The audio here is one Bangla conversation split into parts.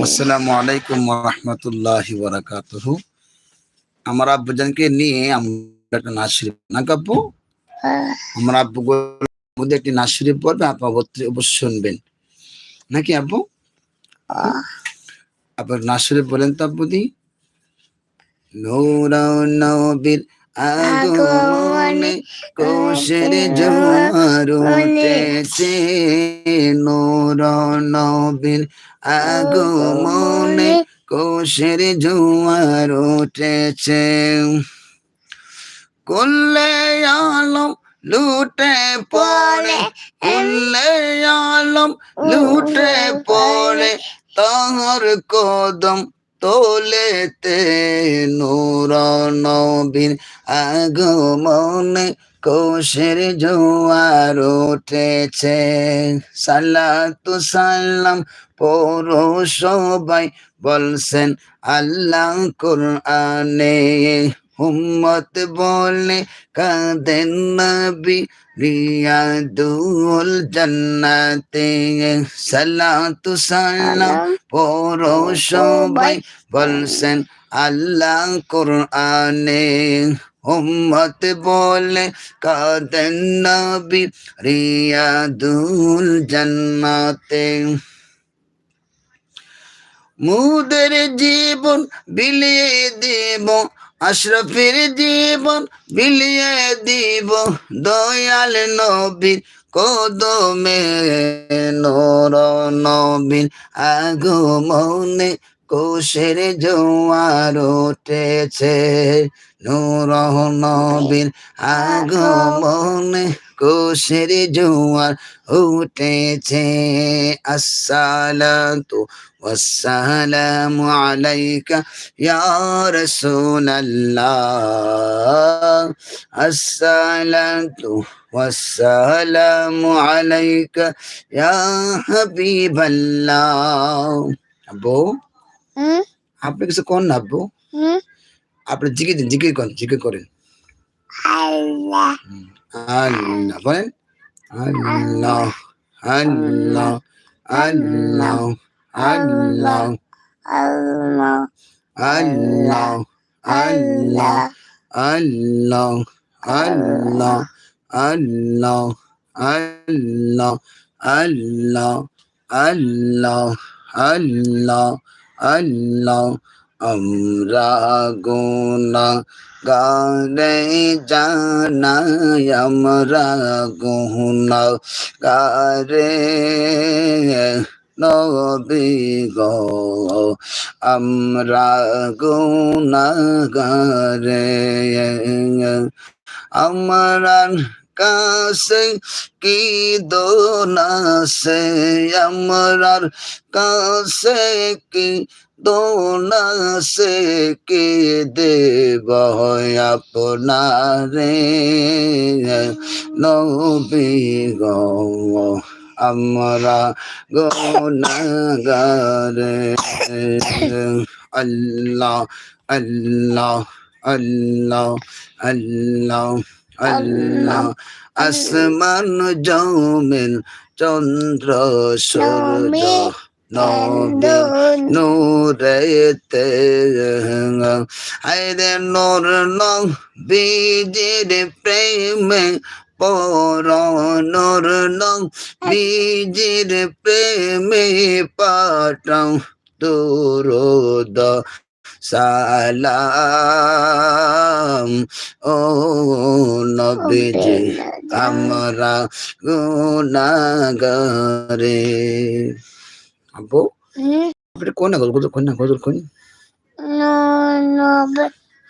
আসসালামু আলাইকুম রহমতুল্লাহ বারাকাতুহ আমার আব্বুজানকে নিয়ে আমরা একটা নাচ শরীফ না কাব্বু আমার আব্বু মধ্যে একটি নাচ শরীফ পড়বে আপা অবশ্যই শুনবেন। নাকি আব্বু? আপনার নাচ শরীফ বলেন তো আব্বু দি নৌরা নবীর আগমনে কোষের জোয়ার উঠেছে নূর আগমনে কোষের জোয়ার করলে আলম লুটে পড়ে করলে আলম লুটে পড়ে, তাহার কদম তোলেতে নূর নবীর আগমনে কোষের জোয়ার উঠেছে। সালাতু সালাম পড়ো সবাই বলছেন আল্লাহ কোরআনে। হুম্মত বলে কাঁদেন নবী রিয়াদুল জান্নাতে সালাতু সালাম পড়ো সবাই বলছেন আল্লাহ কোরআনে উম্মত বলে কাদেন নবী রিয়াদুল জান্নাতে মুদের জীবন বিলিয়ে দিব আশরফের জীবন বিলিয়ে দিব দয়াল নবীর কদমে নর নবীর আগমনে কোষের জোয়ার উঠেছে নূর নবীর আগমনে কোষের জোয়ার উঠেছে আসসালাতু والسلام عليك يا رسول الله الصلاة والسلام عليك يا حبيب الله আব্বু হুম আপনি কিছু কোন না আব্বু আপনি জিকির দিন জিকির করেন জিকির করেন আল্লাহ আল্লাহ বলেন আল্লাহ আল্লাহ আল্লাহ আল্লাহ আল্লাহ আল্লাহ আল্লাহ আল্লাহ আল্লাহ আল্লাহ আল্লাহ আল্লাহ আল্লাহ আল্লাহ আল্লাহ আমরা গুনা গারে জানাই আমরা গুনা গারে নবী গো আমরা গুনাগারে আমরা কাছে কি দোনাসে আমরার কাছে কি দোনাসে কি দেব আপনারে? নবী গো, আমরা গুনাগারে আল্লাহ আল্লাহ আল্লাহ আল্লাহ। আল্লাহ আসমান জমিন চন্দ্র সূর্য নবী নূরেতে আইরে নূর নবীজির প্রেমে পর নূর নবীজির প্রেমে পাঠাও দুরুদ। সালাম। ও নবীজি আমরা গুনাগারে আব্বু? আপনি কোন না গজল কোন না গজল কোন? নব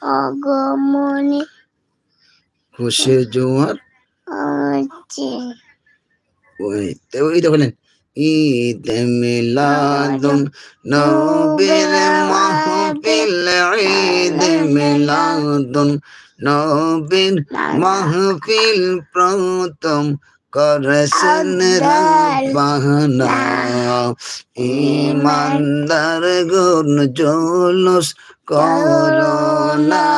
আগমনে। খুশি জোয়ার আছে ওই তো ওই দেখলেন ঈদ মিলাদুন নবীর মাহফিল ঈদ মিলাদুন নবীর মাহফিল প্রথম করেছেন রাব্বানা। ইমানদার গুণ জুলুস করোনা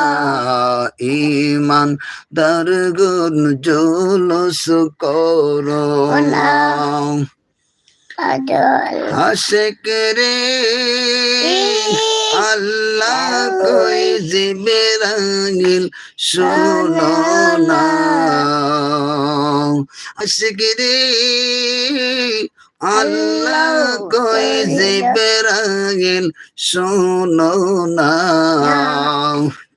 ইমান দরগুন জুলুস করোনা আশেক রে। আল্লাহ কই জিবেরাইল শোনো না আশেক আল্লাহ কই জিবেরাইল শোনো না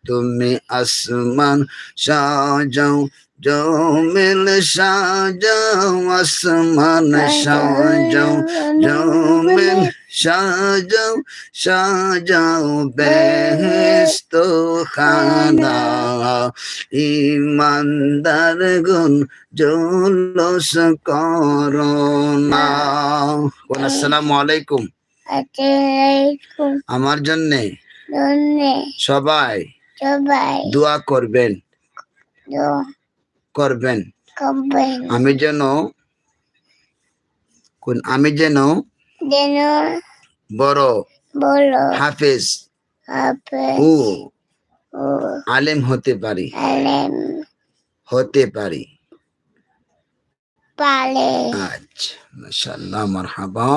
তুমি আসমান সাজাও জমিল সাজাও আসমান সাজাও জমিল সাজাও সাজাও বেহেস্ত খানা ইমানদার গুন জলস করোনা আসসালামু আলাইকুম। আমার জন্যে সবাই সবাই দোয়া করবেন। করবেন। আমি যেন কোন আমি যেন যেন বড় বলো হাফেজ ও ও আলেম হতে পারি। আলেম হতে পারি। পালে আচ্ছা মাশাআল্লাহ মারহাবা।